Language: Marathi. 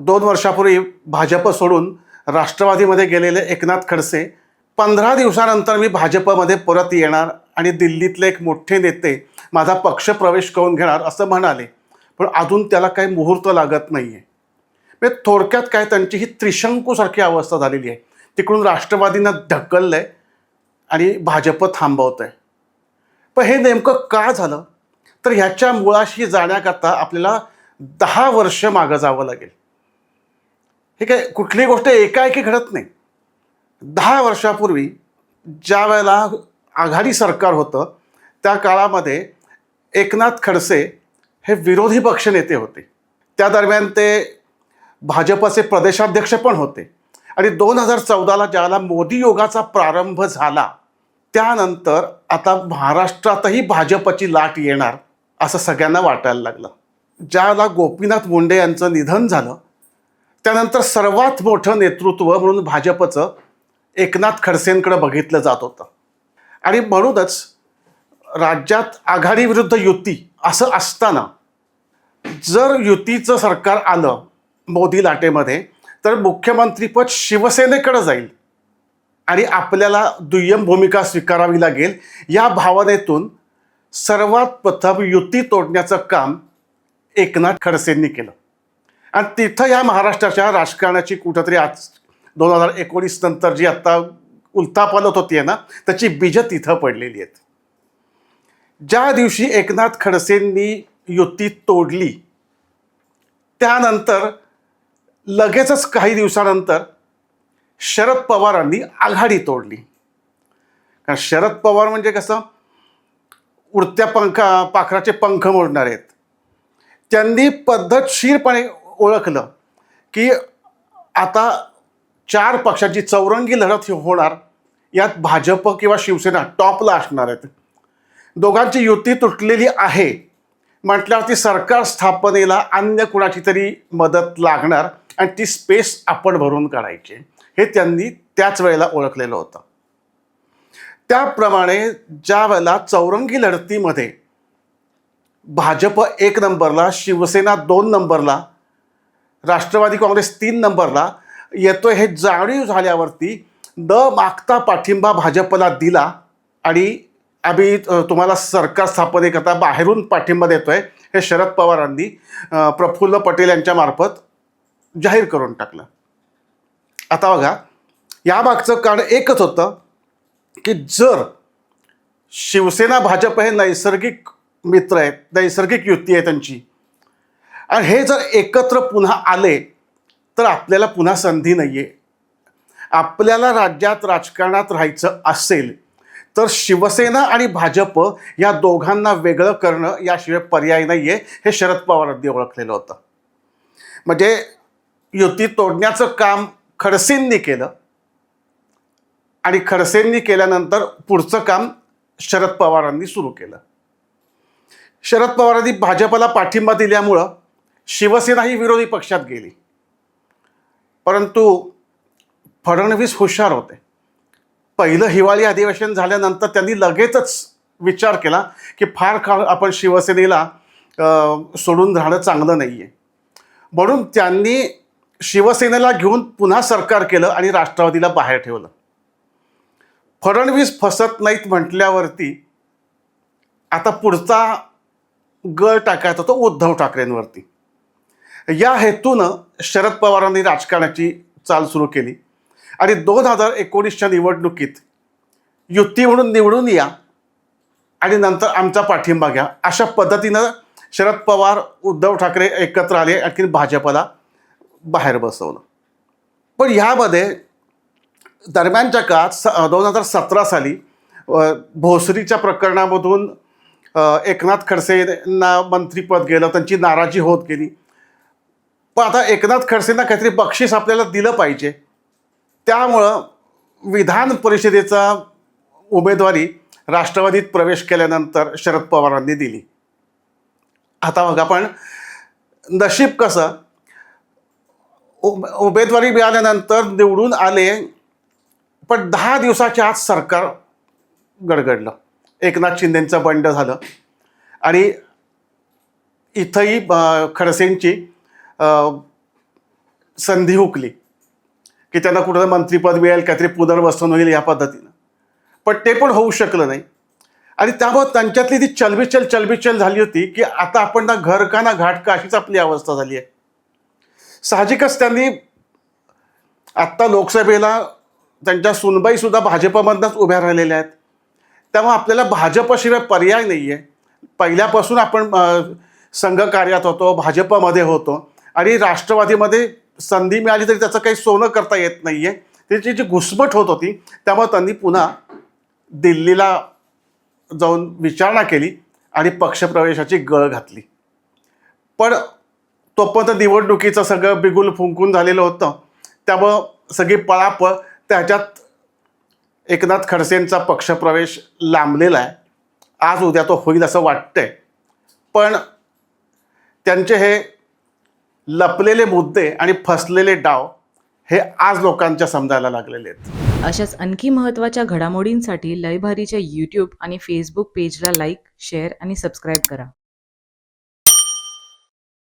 दोन वर्षापूर्वी भाजप सोडून राष्ट्रवादीमध्ये गेलेले एकनाथ खडसे पंधरा दिवसानंतर मी भाजपमध्ये परत येणार आणि दिल्लीतले एक मोठे नेते माझा पक्ष प्रवेश करून घेणार असं म्हणाले. पण अजून त्याला काही मुहूर्त लागत नाही आहे म्हणजे थोडक्यात काय त्यांची ही त्रिशंकूसारखी अवस्था झालेली आहे. तिकडून राष्ट्रवादींना ढकललं आहे आणि भाजप थांबवत आहे पण हे नेमकं का झालं? तर ह्याच्या मुळाशी जाण्याकरता आपल्याला दहा वर्ष मागं जावं लागेल. हे काय कुठलीही गोष्ट एकाएकी घडत नाही. दहा वर्षापूर्वी ज्या वेळेला आघाडी सरकार होतं त्या काळामध्ये एकनाथ खडसे हे विरोधी पक्षनेते होते. त्या दरम्यान ते भाजपचे प्रदेशाध्यक्ष पण होते. आणि दोन हजार चौदाला ज्यावेळेला मोदी योगाचा प्रारंभ झाला त्यानंतर आता महाराष्ट्रातही भाजपची लाट येणार असं सगळ्यांना वाटायला लागलं. ज्याला गोपीनाथ मुंडे यांचं निधन झालं त्यानंतर सर्वात मोठं नेतृत्व म्हणून भाजपचं एकनाथ खडसेंकडे बघितलं जात होतं. आणि म्हणूनच राज्यात आघाडीविरुद्ध युती असं असताना जर युतीचं सरकार आलं मोदी लाटेमध्ये तर मुख्यमंत्रीपद शिवसेनेकडे जाईल आणि आपल्याला दुय्यम भूमिका स्वीकारावी लागेल या भावनेतून सर्वात प्रथम युती तोडण्याचं काम एकनाथ खडसेंनी केलं. आणि तिथं या महाराष्ट्राच्या राजकारणाची कुठंतरी आज दोन हजार एकोणीस नंतर जी आत्ता उलथापालत होती आहे ना त्याची बीजं तिथं पडलेली आहेत. ज्या दिवशी एकनाथ खडसेंनी युती तोडली त्यानंतर लगेचच काही दिवसानंतर शरद पवारांनी आघाडी तोडली. कारण शरद पवार म्हणजे कसं उडत्या पंखा पाखराचे पंख मोडणार आहेत. त्यांनी पद्धतशीरपणे ओळखलं की आता चार पक्षाची चौरंगी लढत होणार. यात भाजप किंवा शिवसेना टॉपला असणार आहेत. दोघांची युती तुटलेली आहे. म्हटल्यावरती सरकार स्थापनेला अन्य कुणाची तरी मदत लागणार आणि ती स्पेस आपण भरून काढायची. हे त्यांनी त्याच वेळेला ओळखलेलं होतं. त्याप्रमाणे ज्या वेळेला चौरंगी लढतीमध्ये भाजप एक नंबरला शिवसेना दोन नंबरला राष्ट्रवादी काँग्रेस तीन नंबरला येतो हे जाणीव झाल्यावरती न मागता पाठिंबा भाजपला दिला आणि आम्ही तुम्हाला सरकार स्थापनेकरता बाहेरून पाठिंबा देतोय हे शरद पवारांनी प्रफुल्ल पटेल यांच्यामार्फत जाहीर करून टाकलं. आता बघा यामागचं कारण एकच होतं की जर शिवसेना भाजप हे नैसर्गिक मित्र आहेत नैसर्गिक युती आहे त्यांची आणि हे जर एकत्र पुन्हा आले तर आपल्याला पुन्हा संधी नाही आहे आपल्याला राज्यात राजकारणात राहायचं असेल तर शिवसेना आणि भाजप या दोघांना वेगळं करणं याशिवाय पर्याय नाही आहे हे शरद पवारांनी ओळखलेलं होतं. म्हणजे युती तोडण्याचं काम खडसेंनी केलं आणि खडसेंनी केल्यानंतर पुढचं काम शरद पवारांनी सुरू केलं. शरद पवारांनी भाजपला पाठिंबा दिल्यामुळं शिवसेना ही विरोधी पक्षात गेली. परंतु फडणवीस हुशार होते. पहिलं हिवाळी अधिवेशन झाल्यानंतर त्यांनी लगेचच विचार केला की फार काळ आपण शिवसेनेला सोडून राहणं चांगलं नाही आहे म्हणून त्यांनी शिवसेनेला घेऊन पुन्हा सरकार केलं आणि राष्ट्रवादीला बाहेर ठेवलं. फडणवीस फसत नाहीत म्हटल्यावरती आता पुढचा गळ टाकायचा तो उद्धव ठाकरेंवरती. या हेतूनं शरद पवारांनी राजकारणाची चाल सुरू केली. आणि दोन हजार एकोणीसच्या निवडणुकीत युती म्हणून निवडून या आणि नंतर आमचा पाठिंबा घ्या. अशा पद्धतीनं शरद पवार उद्धव ठाकरे एकत्र आले आणखी भाजपला बाहेर बसवलं. पण ह्यामध्ये दरम्यानच्या काळात स दोन हजार सतरा साली भोसरीच्या प्रकरणामधून एकनाथ खडसेंना मंत्रीपद गेलं त्यांची नाराजी होत गेली. पण आता एकनाथ खडसेंना काहीतरी बक्षीस आपल्याला दिलं पाहिजे. त्यामुळं विधान परिषदेचा उमेदवारी राष्ट्रवादीत प्रवेश केल्यानंतर शरद पवारांनी दिली. आता बघा पण नशीब कसं? उमेदवारी मिळाल्यानंतर निवडून आले पण दहा दिवसाच्या आत सरकार गडगडलं. एकनाथ शिंदेंचं बंड झालं. आणि इथंही खडसेंची संधी हुकली की त्यांना कुठं मंत्रीपद मिळेल काहीतरी पुनर्वसन होईल या पद्धतीनं. पण ते पण होऊ शकलं नाही. आणि त्यामुळं त्यांच्यातली ती चलबिचल चलबिचल झाली होती की आता आपण ना घर का ना घाट का अशीच आपली अवस्था झाली आहे. साहजिकच त्यांनी आत्ता लोकसभेला त्यांच्या सुनबाईसुद्धा भाजपमधनंच उभ्या राहिलेल्या आहेत. त्यामुळे आपल्याला भाजपशिवाय पर्याय नाही आहे पहिल्यापासून आपण संघ कार्यात होतो भाजपमध्ये होतो. आणि राष्ट्रवादीमध्ये संधी मिळाली तरी त्याचं काही सोनं करता येत नाही आहे त्याची जी घुसमट होत होती त्यामुळे त्यांनी पुन्हा दिल्लीला जाऊन विचारणा केली आणि पक्षप्रवेशाची गळ घातली. पण तोपर्यंत निवडणुकीचं सगळं बिगुल फुंकून झालेलं होतं. त्यामुळं सगळी पळापळ त्याच्यात एकनाथ खडसेंचा पक्षप्रवेश लांबलेला आहे. आज उद्या तो होईल असं वाटतंय. पण त्यांचे हे लपलेले मुद्दे आणि फसलेले डाव हे आज लोकांच्या समजायला लागलेले आहेत. अशाच आणखी महत्त्वाच्या घडामोडींसाठी लयभारीच्या यूट्यूब आणि फेसबुक पेजला लाईक शेअर आणि सबस्क्राईब करा.